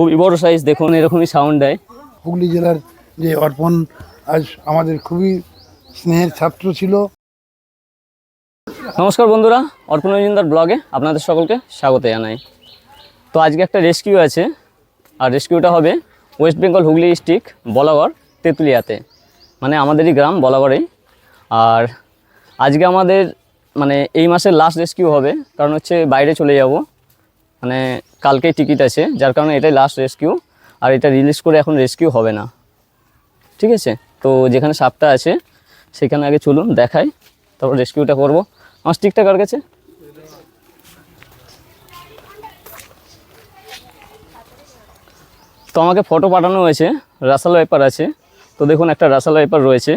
খুবই বড় সাইজ দেখুন এরকমই সাউন্ড দেয়। হুগলি জেলার যে অর্পণ আজ আমাদের খুবই স্নেহের ছাত্র ছিল। নমস্কার বন্ধুরা অর্পণ মজুমদার ব্লগে আপনাদের সকলকে স্বাগত জানাই। তো আজকে একটা রেস্কিউ আছে আর রেস্কিউটা হবে West Bengal Hooghly district Balagarh তেঁতুলিয়াতে। মানে আমাদেরই গ্রাম বলাগড়েই। আর আজকে আমাদের মানে এই মাসের লাস্ট রেস্কিউ হবে কারণ হচ্ছে বাইরে চলে যাব। মানে কালকেই টিকিট আছে, যার কারণে এটাই লাস্ট রেস্কিউ আর এটা রিলিজ করে এখন রেস্কিউ হবে না। ঠিক আছে? তো যেখানে সাপটা আছে, সেখানে আগে চলুন, দেখাই, তারপর রেস্কিউটা করব। আমার স্টিকটা কার কাছে? তো আমাকে ফটো পাঠানো হয়েছে রাসাল ওয়াইপার আছে। তো দেখুন, একটা রাসাল ওয়াইপার রয়েছে,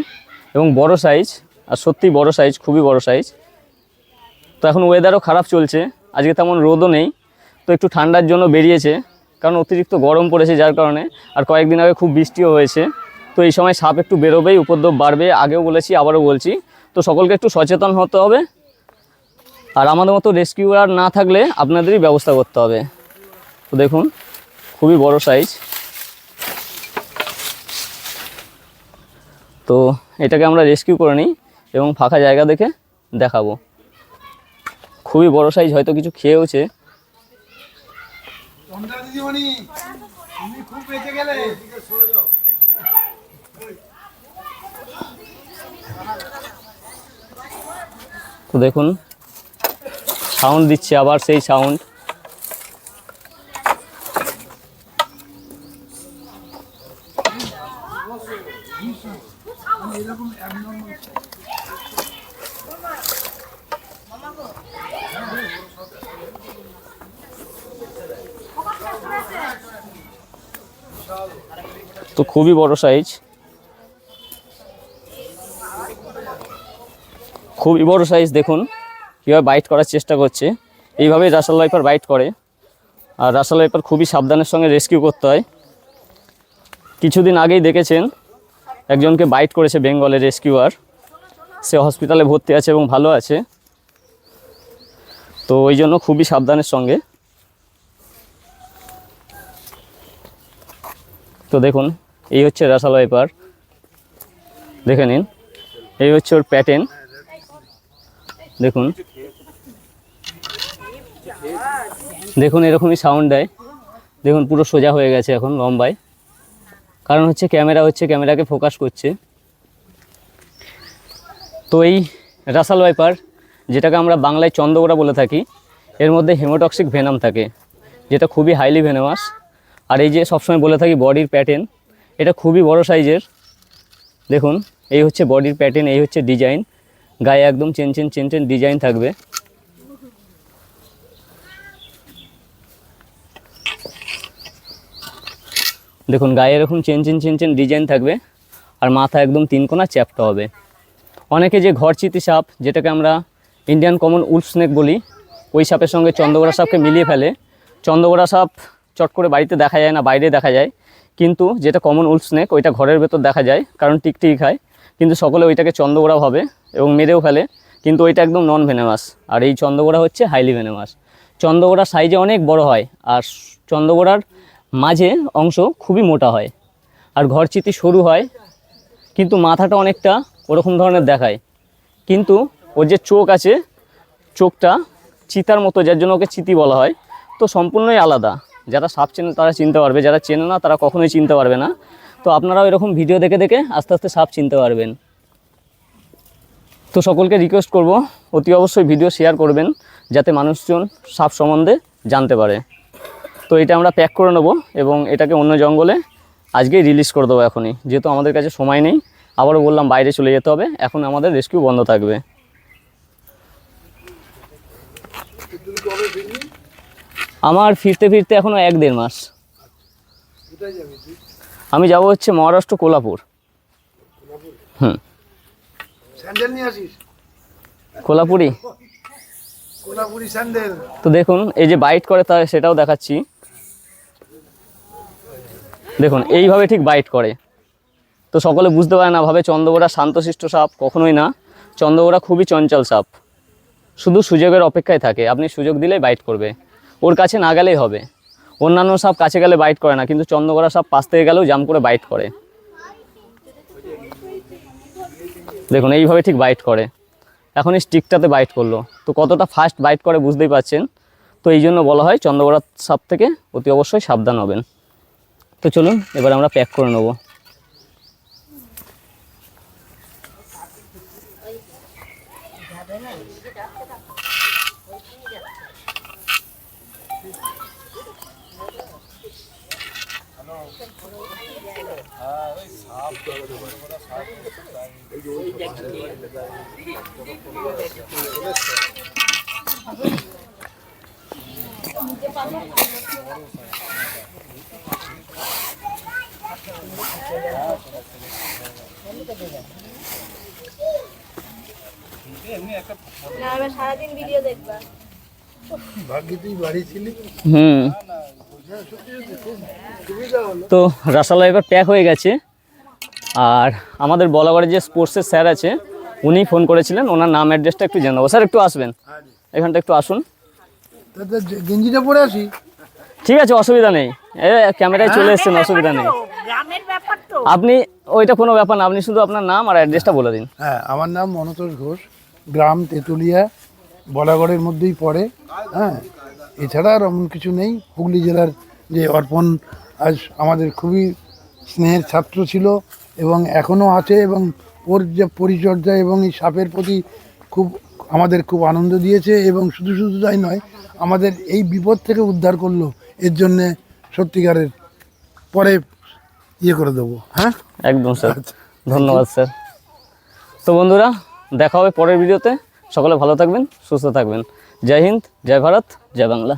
এবং বড় সাইজ আর সত্যি বড় সাইজ খুবই বড় সাইজ তো এখন ওয়েদারও খারাপ চলছে, আজকে তেমন রোদও নেই। তো একটু ঠান্ডার জন্য বেরিয়েছে, কারণ অতিরিক্ত গরম পড়েছে যার কারণে। আর কয়েকদিন আগে খুব বৃষ্টিও হয়েছে। তো এই সময় সাপ একটু বেরোবেই, উপদ্রব বাড়বে, আগেও বলেছি, আবারও বলছি। তো সকলকে একটু সচেতন হতে হবে। আর আমাদের মতো রেস্কিউয়ার না থাকলে আপনাদেরই ব্যবস্থা করতে হবে। তো দেখুন, খুবই বড় সাইজ তো এটাকে আমরা রেস্কিউ করে নিই এবং ফাঁকা জায়গা দেখে দেখাবো। খুবই বড় সাইজ হয়তো কিছু খেয়েওছে। দিদিমণি তুমি খুব বেঁচে গেলে। তো দেখুন সাউন্ড দিচ্ছে আবার সেই সাউন্ড তো খুবই বড় সাইজ খুবই বড় সাইজ দেখুন, কীভাবে বাইট করার চেষ্টা করছে। এইভাবেই রাসাল ওয়াইপার বাইট করে। আর রাসাল ওয়াইপার খুবই সাবধানের সঙ্গে রেস্কিউ করতে হয়। কিছুদিন আগেই দেখেছেন, একজনকে বাইট করেছে বেঙ্গলের রেস্কিউয়ার সে হসপিটালে ভর্তি আছে এবং ভালো আছে। তো ওই জন্য খুবই সাবধানের সঙ্গে। তো দেখুন এই হচ্ছে রাসাল ওয়াইপার দেখে নিন। এই হচ্ছে ওর প্যাটেন দেখুন। দেখুন এরকমই সাউন্ড দেয়। দেখুন পুরো সোজা হয়ে গেছে এখন লম্বায় কারণ হচ্ছে ক্যামেরা হচ্ছে ক্যামেরাকে ফোকাস করছে। তো এই রাসাল ওয়াইপার যেটাকে আমরা বাংলায় চন্দ্রগোড়া বলে থাকি, এর মধ্যে হেমোটক্সিক ভেনাম থাকে, যেটা খুবই হাইলি ভেনামাস আর এই যে সবসময় বলে থাকি বডির প্যাটার্ন এটা খুবই বড় সাইজের। দেখুন, এই হচ্ছে বডির প্যাটার্ন এই হচ্ছে ডিজাইন গায়ে একদম chain chain chain chain design থাকবে। দেখুন, গায়ে এরকম chain chain chain chain design থাকবে আর মাথা একদম তিন কোনা চ্যাপটা হবে। অনেকে যে ঘরচিতি সাপ, যেটাকে আমরা ইন্ডিয়ান কমন উলফ স্নেক বলি, ওই সাপের সঙ্গে চন্দ্রগোড়া সাপকে মিলিয়ে ফেলে। চন্দ্রগোড়া সাপ চট করে বাড়িতে দেখা যায় না, বাইরে দেখা যায়। কিন্তু যেটা কমন উলফ স্নেক ওইটা ঘরের ভেতর দেখা যায়, কারণ টিকটিকি খায়। কিন্তু সকলে ওইটাকে চন্দ্রগোড়া ভাবে এবং মেরেও ফেলে। কিন্তু ওইটা একদম নন ভেনেমাস আর এই চন্দ্রগোড়া হচ্ছে হাইলি ভেনেমাস চন্দ্রগোড়া সাইজে অনেক বড় হয়, আর চন্দ্রগোড়ার মাঝে অংশ খুবই মোটা হয়। আর ঘরচিতি সরু হয়, কিন্তু মাথাটা অনেকটা ওরকম ধরনের দেখায়। কিন্তু ওর যে চোখ আছে, চোখটা চিতার মতো, যার জন্য ওকে চিতি বলা হয়, তো সম্পূর্ণই আলাদা। যারা সাপ চেনে তারা চিনতে পারবে, যারা চেনে না তারা কখনোই চিনতে পারবে না। তো আপনারাও এরকম ভিডিও দেখে দেখে আস্তে আস্তে সাপ চিনতে পারবেন। তো সকলকে রিকোয়েস্ট করব, অতি অবশ্যই ভিডিও শেয়ার করবেন, যাতে মানুষজন সাপ সম্বন্ধে জানতে পারে। তো এটা আমরা প্যাক করে নেব এবং এটাকে অন্য জঙ্গলে আজকেই রিলিজ করে দেবো এখনই। যেহেতু আমাদের কাছে সময় নেই, আবারও বললাম বাইরে চলে যেতে হবে, এখন আমাদের রেস্কিউ বন্ধ থাকবে। আমার ফিরতে ফিরতে এখনও এক দেড় মাস। আমি যাব হচ্ছে মহারাষ্ট্র কোলাপুর। হুম। কোলাপুরি? কোলাপুরি স্যান্ডেল। তো দেখুন এই যে বাইট করে তা সেটাও দেখাচ্ছি। দেখুন এইভাবে ঠিক বাইট করে। তো সকলে বুঝতে পারে না ভাবে চন্দ্রগোড়া শান্তশিষ্ট সাপ কখনোই না। চন্দ্রগোড়া খুবই চঞ্চল সাপ। শুধু সুযোগের অপেক্ষায় থাকে। আপনি সুযোগ দিলেই বাইট করবে। ওর কাছে না গেলেই হবে। অন্যান্য সাপ কাছে গেলে বাইট করে না, কিন্তু চন্দ্রগড়া সাপ পাশ থেকে গেলেও জাম করে বাইট করে। দেখুন, এইভাবে ঠিক বাইট করে। এখন এই স্টিকটাতে বাইট করল। তো কতটা ফাস্ট বাইট করে বুঝতেই পারছেন? তো এই জন্য বলা হয় চন্দ্রগড়া সাপ থেকে অতি অবশ্যই সাবধান হবেন। তো চলুন, এবার আমরা প্যাক করে নেব। সারাদিন ভিডিও দেখবা ভাগ্যে তুই বাড়ি ছিলি হুম। তো রাসালা এবার প্যাক হয়ে গেছে। আর আমাদের বলাগড়ে যে স্পোর্টসের স্যার আছে উনি ফোন করেছিলেন ওনার নাম অ্যাড্রেসটা একটু জানাব স্যার একটু আসবেন। এখানটা একটু আসুন। গেঞ্জিটা পরে আসি ঠিক আছে অসুবিধা নেই। ক্যামেরায় চলে এসছেন অসুবিধা নেই। গ্রামের ব্যাপার তো। আপনি ওইটা কোনো ব্যাপার না আপনি শুধু আপনার নাম আর অ্যাড্রেসটা বলে দিন। হ্যাঁ আমার নাম মনতোষ ঘোষ গ্রাম তেঁতুলিয়া বলাগড়ের মধ্যেই পড়ে হ্যাঁ? এছাড়া আর এমন কিছু নেই। হুগলি জেলার যে অর্পণ আজ আমাদের খুবই স্নেহের ছাত্র ছিল এবং এখনও আছে এবং ওর যে পরিচর্যা এবং এই সাপের প্রতি খুব আমাদের খুব আনন্দ দিয়েছে এবং শুধু শুধু তাই নয় আমাদের এই বিপদ থেকে উদ্ধার করল। এর জন্যে সত্যিকারের পরে ইয়ে করে দেবো হ্যাঁ? একদম স্যার। ধন্যবাদ স্যার। তো বন্ধুরা দেখা হবে পরের ভিডিওতে। সকলে ভালো থাকবেন সুস্থ থাকবেন। জয় হিন্দ জয় ভারত জয় বাংলা।